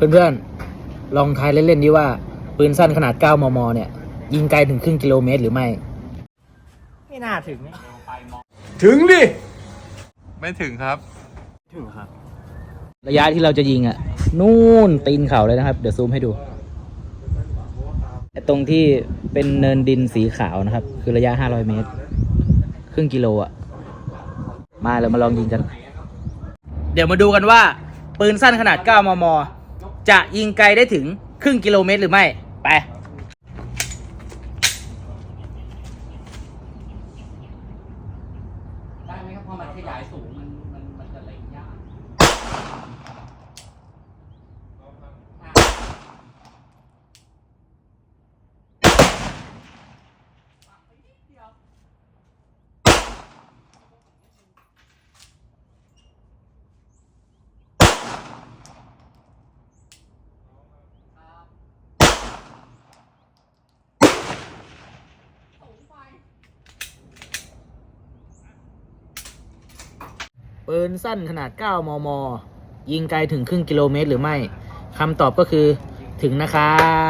เพื่อนๆ ลองทายเล่นๆดีว่า ปืนสั้นขนาด 9 มม เนี่ย ยิงไกลถึงครึ่งกิโลเมตรหรือไม่ ไม่น่าถึง ถึงดิ ไม่ถึงครับ ถึงครับ ระยะที่เราจะยิงอะนู่นตีนเขาเลยนะครับ เดี๋ยวซูมให้ดูไอ้ตรงที่เป็นเนินดินสีขาวนะครับ คือระยะ 500 เมตร ครึ่งกิโลอะมาเรามาลองยิงกัน เดี๋ยวมาดูกันว่า ปืนสั้นขนาด 9 มม จะยิงไกลได้ถึงครึ่งกิโลเมตรหรือไม่ ไป ได้ไหมครับพอมันขยายสูงมันมันมันจะเล็งยาก ปืนสั้นขนาด 9 มม ยิงไกลถึงครึ่งกิโลเมตรหรือไม่คำตอบก็คือถึงนะครับ